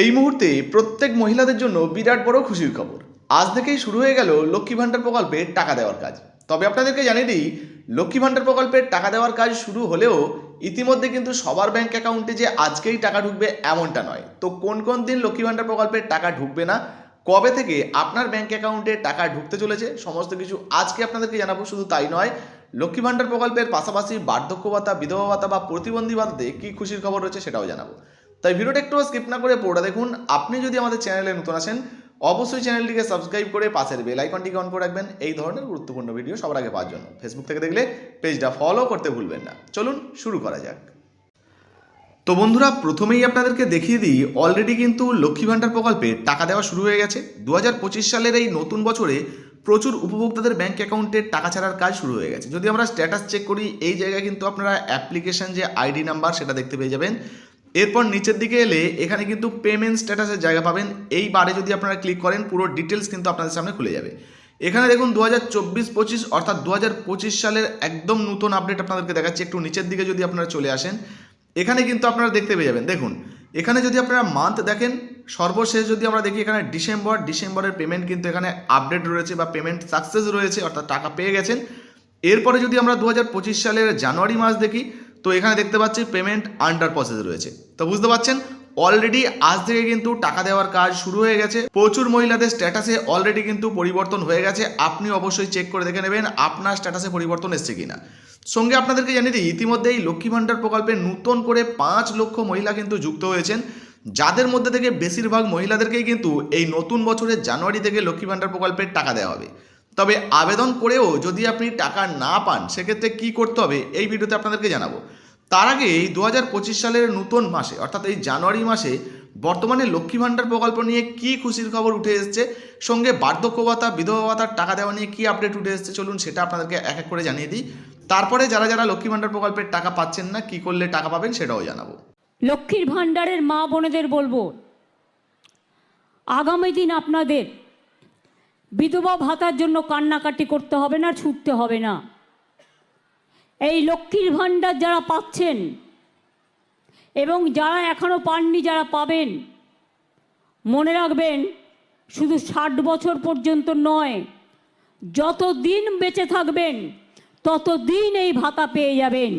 এই মুহূর্তে প্রত্যেক মহিলাদের জন্য বিরাট বড় খুশির খবর। আজ থেকেই শুরু হয়ে গেল লক্ষ্মী ভাণ্ডার প্রকল্পে টাকা দেওয়ার কাজ। তবে আপনাদেরকে জানিয়ে দিই, লক্ষ্মী ভাণ্ডার প্রকল্পের টাকা দেওয়ার কাজ শুরু হলেও ইতিমধ্যে কিন্তু সবার ব্যাংক অ্যাকাউন্টে যে আজকেই টাকা ঢুকবে এমনটা নয়। তো কোন কোন দিন লক্ষ্মী ভাণ্ডার প্রকল্পের টাকা ঢুকবে না, কবে থেকে আপনার ব্যাংক অ্যাকাউন্টে টাকা ঢুকতে চলেছে, সমস্ত কিছু আজকে আপনাদেরকে জানাব। শুধু তাই নয়, লক্ষ্মী ভাণ্ডার প্রকল্পের পাশাপাশি বার্ধক্য ভাতা, বিধবা ভাতা বা প্রতিবন্ধী ভাতাতে কী খুশির খবর রয়েছে সেটাও জানাব। তাই ভিডিওটা একটু স্কিপ না করে পুরোটা দেখুন। আপনি যদি আমাদের চ্যানেলে নতুন আসেন অবশ্যই চ্যানেলটিকে সাবস্ক্রাইব করে পাশের বেল আইকনটিকে অন করে রাখবেন। এই ধরনের গুরুত্বপূর্ণ ভিডিও সবার আগে পাওয়ার জন্য। ফেসবুক থেকে দেখলে পেজটা ফলো করতে ভুলবেন না। চলুন শুরু করা যাক। তো বন্ধুরা, প্রথমেই আপনাদেরকে দেখিয়ে দিই অলরেডি কিন্তু লক্ষ্মী ভাণ্ডার প্রকল্পে টাকা দেওয়া শুরু হয়ে গেছে। দু হাজার পঁচিশ সালের এই নতুন বছরে প্রচুর উপভোক্তাদের ব্যাংক অ্যাকাউন্টে টাকা ছাড়ার কাজ শুরু হয়ে গেছে। যদি আমরা স্ট্যাটাস চেক করি, এই জায়গায় কিন্তু আপনারা অ্যাপ্লিকেশন যে আইডি নাম্বার সেটা দেখতে পেয়ে যাবেন। এরপর নিচের দিকে এলে এখানে কিন্তু পেমেন্ট স্ট্যাটাসের জায়গা পাবেন। এই বারে যদি আপনারা ক্লিক করেন, পুরো ডিটেলস কিন্তু আপনাদের সামনে খুলে যাবে। এখানে দেখুন দু হাজার চব্বিশ পঁচিশ, অর্থাৎ দু হাজার পঁচিশ সালের একদম নতুন আপডেট আপনাদেরকে দেখাচ্ছি। একটু নিচের দিকে যদি আপনারা চলে আসেন, এখানে কিন্তু আপনারা দেখতে পেয়ে যাবেন। দেখুন, এখানে যদি আপনারা মান্থ দেখেন, সর্বশেষ যদি আমরা দেখি, এখানে ডিসেম্বর, ডিসেম্বরের পেমেন্ট কিন্তু এখানে আপডেট রয়েছে বা পেমেন্ট সাকসেস রয়েছে, অর্থাৎ টাকা পেয়ে গেছেন। এরপরে যদি আমরা দু হাজার পঁচিশ সালের জানুয়ারি মাস দেখি তো এখানে দেখতে পাচ্ছি পেমেন্ট আন্ডার প্রসেস রয়েছে। তো বুঝতে পারছেন? অলরেডি আজ থেকে কিন্তু টাকা দেওয়ার কাজ শুরু হয়ে গেছে। প্রচুর মহিলাদের স্ট্যাটাসে অলরেডি কিন্তু পরিবর্তন হয়ে গেছে। আপনি অবশ্যই চেক করে দেখে নেবেন আপনার স্ট্যাটাসে পরিবর্তন এসছে কিনা। সঙ্গে আপনাদেরকে জানিয়ে দিই, ইতিমধ্যেই লক্ষ্মী ভাণ্ডার প্রকল্পে নতুন করে পাঁচ লক্ষ মহিলা কিন্তু যুক্ত হয়েছেন। যাদের মধ্যে থেকে বেশিরভাগ মহিলাদেরকেই কিন্তু এই নতুন বছরের জানুয়ারি থেকে লক্ষ্মী ভাণ্ডার প্রকল্পের টাকা দেওয়া হবে। তবে আবেদন করেও যদি আপনি টাকা না পান, সেক্ষেত্রে কি করতে হবে? এই ভিডিওতে আপনাদেরকে জানাব। তার আগে এই দু হাজার পঁচিশ সালের নতুন মাসে, অর্থাৎ এই জানুয়ারি মাসে, বর্তমানে লক্ষ্মী ভাণ্ডার প্রকল্প নিয়ে কি খুশির খবর উঠে এসছে? সঙ্গে বার্ধক্য ভাতা, বিধবা ভাতার টাকা দেওয়া নিয়ে কি আপডেট উঠে এসছে? চলুন সেটা আপনাদেরকে এক এক করে জানিয়ে দিই। তারপরে যারা যারা লক্ষ্মী ভাণ্ডার প্রকল্পের টাকা পাচ্ছেন না, কি করলে টাকা পাবেন সেটাও জানাব। লক্ষ্মীর ভাণ্ডারের মা বোনেদের বলব, আগামী দিন আপনাদের বিধবা ভাতার জন্য কান্নাকাটি করতে হবে না, ছুটতে হবে না। এই লক্ষ্মীর ভাণ্ডার যারা পাচ্ছেন এবং যারা এখনও পাননি, যারা পাবেন, মনে রাখবেন, শুধু ষাট বছর পর্যন্ত নয় যত দিন বেঁচে থাকবেন তত দিন এই ভাতা পেয়ে যাবেন।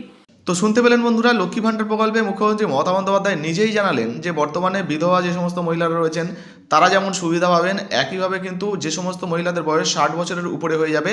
তো শুনতে পেলেন বন্ধুরা, লক্ষ্মী ভাণ্ডার প্রকল্পে মুখ্যমন্ত্রী মমতা বন্দ্যোপাধ্যায় নিজেই জানালেন যে বর্তমানে বিধবা যে সমস্ত মহিলারা রয়েছেন তারা যেমন সুবিধা পাবেন, একইভাবে কিন্তু যে সমস্ত মহিলাদের বয়স ষাট বছরের উপরে হয়ে যাবে,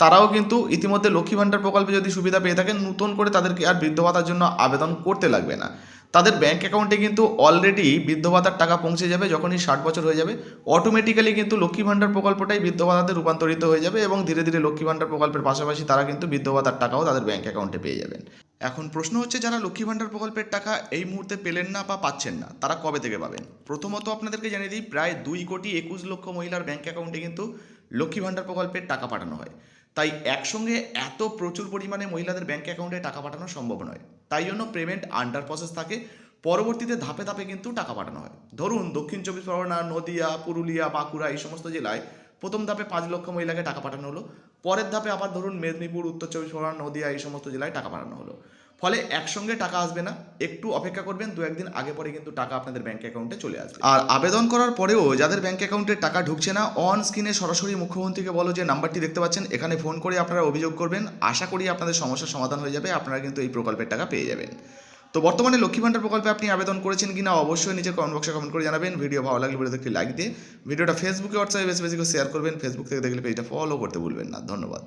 তারাও কিন্তু ইতিমধ্যে লক্ষ্মী ভাণ্ডার প্রকল্পে যদি সুবিধা পেয়ে থাকেন, নতুন করে তাদেরকে আর বৃদ্ধ ভাতার জন্য আবেদন করতে লাগবে না। তাদের ব্যাংক অ্যাকাউন্টে কিন্তু অলরেডি বৃদ্ধ ভাতার টাকা পৌঁছে যাবে যখনই ষাট বছর হয়ে যাবে। অটোমেটিক্যালি কিন্তু লক্ষ্মী ভাণ্ডার প্রকল্পটাই বৃদ্ধ ভাতাতে রূপান্তরিত হয়ে যাবে এবং ধীরে ধীরে লক্ষ্মী ভাণ্ডার প্রকল্পের পাশাপাশি তারা কিন্তু বৃদ্ধ ভাতার টাকাও তাদের ব্যাংক অ্যাকাউন্টে পেয়ে যাবেন। এখন প্রশ্ন হচ্ছে, যারা লক্ষ্মী ভাণ্ডার প্রকল্পের টাকা এই মুহূর্তে পেলেন না বা পাচ্ছেন না, তারা কবে থেকে পাবেন? প্রথমত আপনাদেরকে জানিয়ে দিই, প্রায় দুই কোটি একুশ লক্ষ মহিলার ব্যাঙ্ক অ্যাকাউন্টে কিন্তু লক্ষ্মী ভাণ্ডার প্রকল্পের টাকা পাঠানো হয়। তাই একসঙ্গে এত প্রচুর পরিমাণে মহিলাদের ব্যাঙ্ক অ্যাকাউন্টে টাকা পাঠানো সম্ভব নয়। তাই জন্য পেমেন্ট আন্ডার প্রসেস থাকে, পরবর্তীতে ধাপে ধাপে কিন্তু টাকা পাঠানো হয়। ধরুন, দক্ষিণ চব্বিশ পরগনা, নদিয়া, পুরুলিয়া, বাঁকুড়া এই সমস্ত জেলায় প্রথম ধাপে পাঁচ লক্ষ মহিলাকে টাকা পাঠানো হলো। পরের ধাপে আবার ধরুন মেদিনীপুর, উত্তর চব্বিশ পরগনা, নদিয়া এই সমস্ত জেলায় টাকা পাঠানো হলো। ফলে একসঙ্গে টাকা আসবে না। একটু অপেক্ষা করবেন, দু একদিন আগে পরে কিন্তু টাকা আপনাদের ব্যাংক অ্যাকাউন্টে চলে আসবে। আর আবেদন করার পরেও যাদের ব্যাংক অ্যাকাউন্টে টাকা ঢুকছে না অন স্ক্রিনে সরাসরি মুখ্যমন্ত্রীকে বলো যে নাম্বারটি দেখতে পাচ্ছেন, এখানে ফোন করে আপনারা অভিযোগ করবেন। আশা করি আপনাদের সমস্যার সমাধান হয়ে যাবে, আপনারা কিন্তু এই প্রকল্পের টাকা পেয়ে যাবেন। তো বর্তমানে লক্ষ্মী ভাণ্ডার প্রকল্পে আপনি আবেদন করেছেন কিনা অবশ্যই নিজের কমেন্ট বক্সে কমেন্ট করে জানাবেন। ভিডিও ভালো লাগলে ভিডিওতে একটি লাইক দিয়ে, ভিডিওটা ফেসবুকে হোয়াটসঅ্যাপে বেশি বেশি করে শেয়ার করবেন। ফেসবুক থেকে দেখলে পেজটা ফলো করতে ভুলবেন না। ধন্যবাদ।